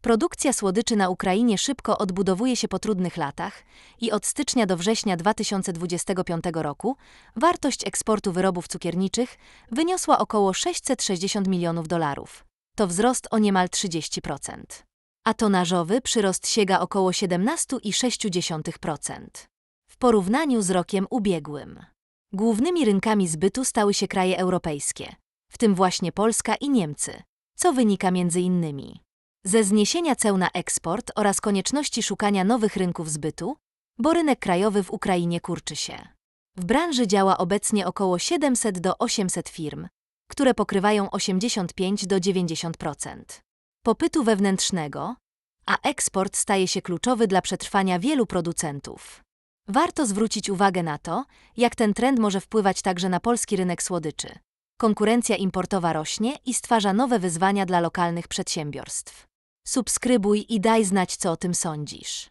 Produkcja słodyczy na Ukrainie szybko odbudowuje się po trudnych latach i od stycznia do września 2025 roku wartość eksportu wyrobów cukierniczych wyniosła około 660 milionów dolarów. To wzrost o niemal 30%. A tonażowy przyrost sięga około 17,6%. W porównaniu z rokiem ubiegłym. Głównymi rynkami zbytu stały się kraje europejskie, w tym właśnie Polska i Niemcy, co wynika między innymi ze zniesienia ceł na eksport oraz konieczności szukania nowych rynków zbytu, bo rynek krajowy w Ukrainie kurczy się. W branży działa obecnie około 700 do 800 firm, które pokrywają 85 do 90% popytu wewnętrznego, a eksport staje się kluczowy dla przetrwania wielu producentów. Warto zwrócić uwagę na to, jak ten trend może wpływać także na polski rynek słodyczy. Konkurencja importowa rośnie i stwarza nowe wyzwania dla lokalnych przedsiębiorstw. Subskrybuj i daj znać, co o tym sądzisz.